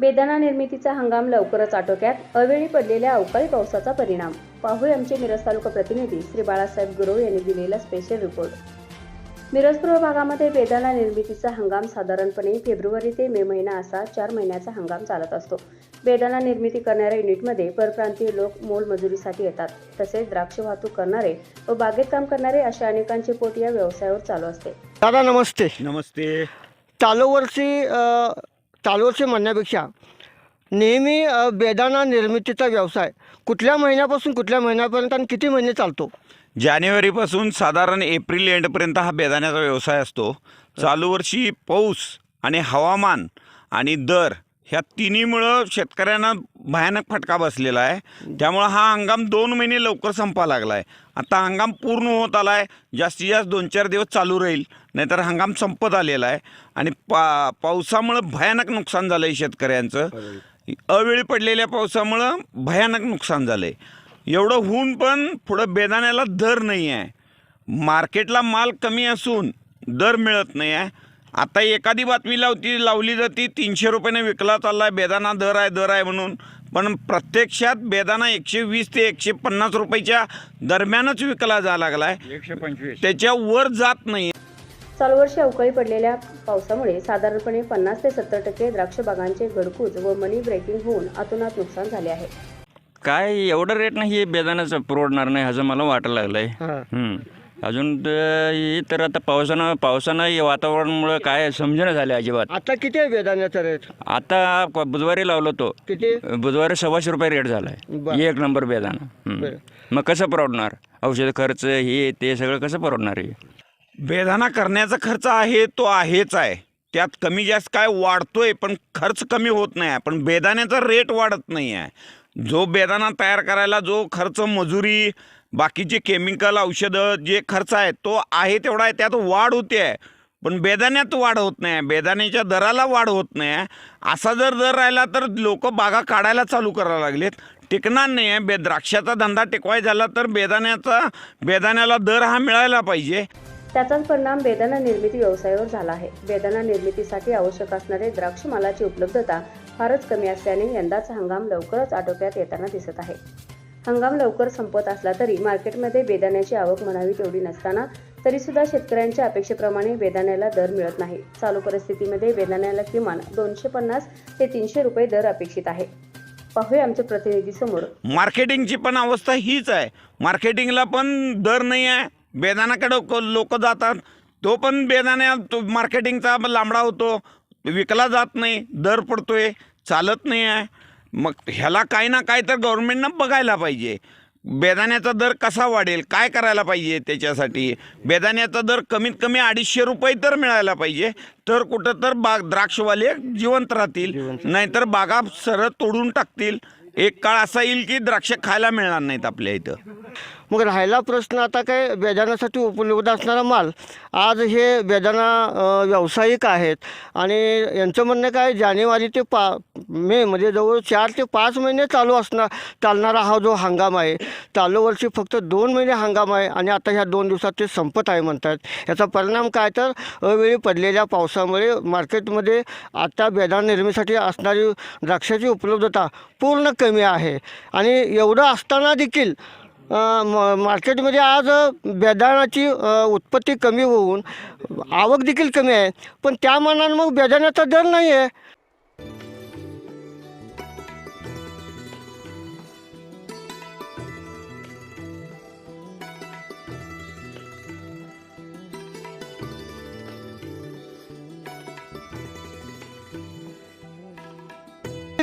बेदाणा निर्मितीचा हंगाम लवकरच आटोक्यात. अवेळी पडलेल्या अवकाळी पावसाचा परिणाम. पाहूया आमचे मिरज तालुका प्रतिनिधी श्री बाळासाहेब गुरव यांनी दिलेला स्पेशल रिपोर्ट मिरज पूर्व भागामध्ये बेदाणा निर्मितीचा हंगाम साधारणपणे फेब्रुवारी ते मे महिना असा चार महिन्याचा हंगाम चालत असतो. बेदाणा निर्मिती करणाऱ्या युनिटमध्ये परप्रांतीय लोक मोलमजुरीसाठी येतात. तसेच द्राक्ष वाहतूक करणारे व बागेत काम करणारे अशा अनेकांचे पोट या व्यवसायावर चालू असते. दादा नमस्ते. नमस्ते. चालू वर्षी चालूवर्षी म्हणण्यापेक्षा नेहमी बेदाना निर्मितीचा व्यवसाय. कुठल्या महिन्यापासून कुठल्या महिन्यापर्यंत आणि किती महिने चालतो? जानेवारीपासून साधारण एप्रिल एंडपर्यंत हा बेदाण्याचा व्यवसाय असतो. चालू वर्षी पाऊस आणि हवामान आणि दर ह्या तिन्हीमुळं शेतकऱ्यांना भयानक फटका बसलेला आहे. त्यामुळं हा हंगाम दोन महिने लवकर संपा लागला आहे आता हंगाम पूर्ण होत आला आहे जास्तीत जास्त दोन चार दिवस चालू राहील. नाहीतर हंगाम संपत आलेला आहे. आणि पा पावसामुळं भयानक नुकसान झालं आहे शेतकऱ्यांचं. अवेळी पडलेल्या पावसामुळं भयानक नुकसान झालं आहे एवढं होऊन पण पुढं बेदाण्याला दर नाही आहे मार्केटला माल कमी असून दर मिळत नाही आहे आता एखादी बातमी लावती लावली जाती तीनशे रुपयाने विकला चालला आहे बेदाणा दर आहे दर आहे म्हणून. पण प्रत्यक्षात बेदाणा एकशे वीस ते एकशे पन्नास रुपयाच्या दरम्यानच विकला जा लागला आहे एकशे पंचवीस. त्याच्यावर जात नाही चालू वर्षी अवकाळी पडलेल्या पावसामुळे साधारणपणे पन्नास ते सत्तर टक्के द्राक्ष बागांचे गडकूज व मनी ब्रेकिंग होऊन अतोनात नुकसान झाले आहे. काय एवढं रेट नाही हे बेदाण्याचं परवडणार नाही असं मला वाटायला लागलं हां. आहे अजून तर हे तर आता पावसानं पावसानं हे वातावरणामुळं काय समजेना झालं अजिबात. आता किती आहे बेदाण्याचा रेट आता बुधवारी लावलो तो. किती? बुधवारी सव्वाशे रुपये रेट झाला. आहे एक नंबर बेदाणा हं. बरं. मग कसं परवडणार? औषध खर्च हे ते सगळं कसं परवडणार आहे बेदाणा करण्याचा खर्च आहे तो आहेच आहे. त्यात कमी जास्त काय वाढतोय पण खर्च कमी होत नाही आहे. पण बेदाण्याचा रेट वाढत नाही आहे. जो बेदाणा तयार करायला जो खर्च मजुरी बाकीचे केमिकल औषधं जे खर्च आहे तो आहे तेवढा आहे त्यात वाढ होते. आहे पण बेदाण्यात वाढ होत नाही. आहे बेदाण्याच्या दराला वाढ होत नाही. आहे असा जर दर राहिला तर लोक बागा काढायला चालू करायला लागलेत. टिकणार नाही आहे. बे द्राक्षाचा धंदा टिकवाय झाला तर बेदाण्याचा बेदाण्याला दर हा मिळायला पाहिजे. त्याचाच परिणाम बेदाना निर्मिती व्यवसायावर झाला आहे. बेदाना निर्मितीसाठी आवश्यक असणारे द्राक्ष मालाची उपलब्धता फारच कमी असल्याने यंदाचा हंगाम लवकरच आटोक्यात येताना दिसत आहे. हंगाम लवकर संपत असला तरी मार्केटमध्ये बेदाण्याची आवक म्हणावी तेवढी नसताना तरी सुद्धा शेतकऱ्यांच्या अपेक्षेप्रमाणे बेदाण्याला दर मिळत नाही. चालू परिस्थितीमध्ये बेदाण्याला किमान दोनशे पन्नास ते तीनशे रुपये दर अपेक्षित आहे. पाहूया आमच्या प्रतिनिधी समोर. मार्केटिंगची पण अवस्था हीच आहे. मार्केटिंगला पण दर नाही आहे. बेदाण्याकडे लोक जातात. तो पण बेदाण्या तो मार्केटिंगचा लांबडा होतो. विकला जात नाही. दर पडतोय. चालत नाही आहे. मग ह्याला काही ना काही तर गव्हर्नमेंटनं बघायला पाहिजे. बेदाण्याचा दर कसा वाढेल? काय करायला पाहिजे त्याच्यासाठी? बेदाण्याचा दर कमीत कमी अडीचशे रुपये तर मिळायला पाहिजे. तर कुठं तर बाग द्राक्षवाले जिवंत राहतील. नाहीतर बागा सरळ तोडून टाकतील. एक काळ असा येईल की द्राक्ष खायला मिळणार नाहीत आपल्या इथं. मग राहिला प्रश्न आता काय बेदाण्यासाठी उपलब्ध असणारा माल. आज हे बेदाना व्यावसायिक आहेत. आणि यांचं म्हणणं काय जानेवारी ते पा मे म्हणजे जवळ चार ते पाच महिने चालू असणार चालणारा हा जो हंगाम आहे. चालू वर्षी फक्त दोन महिने हंगाम आहे आणि आता ह्या दोन दिवसात ते संपत आहे म्हणतात. याचा परिणाम काय तर अवेळी पडलेल्या पावसामुळे मार्केटमध्ये आता बेदाणा निर्मितीसाठी असणारी द्राक्षाची उपलब्धता पूर्ण कमी आहे. आणि एवढं असताना देखील म- मार्केटमध्ये आज अ, बेदाण्याची उत्पत्ती कमी होऊन आवक देखील कमी आहे. पण त्या मानानं मग बेदाण्याचा दर नाही आहे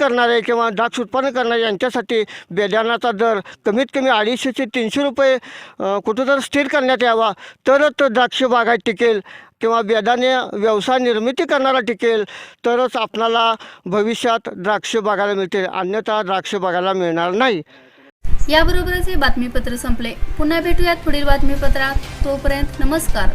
करणारे किंवा द्राक्ष उत्पादन करणारे यांच्यासाठी बेदाण्याचा दर कमीत कमी अडीचशे ते तीनशे रुपये अ, कुठं तर स्थिर करण्यात यावा तरच द्राक्ष बागायत टिकेल किंवा बेदाने व्यवसाय निर्मिती करणारा टिकेल तरच आपणाला भविष्यात द्राक्ष बघायला मिळतील अन्यथा द्राक्ष बघायला मिळणार नाही. याबरोबरच हे बातमीपत्र संपले. पुन्हा भेटूयात पुढील बातमीपत्रात. तोपर्यंत नमस्कार.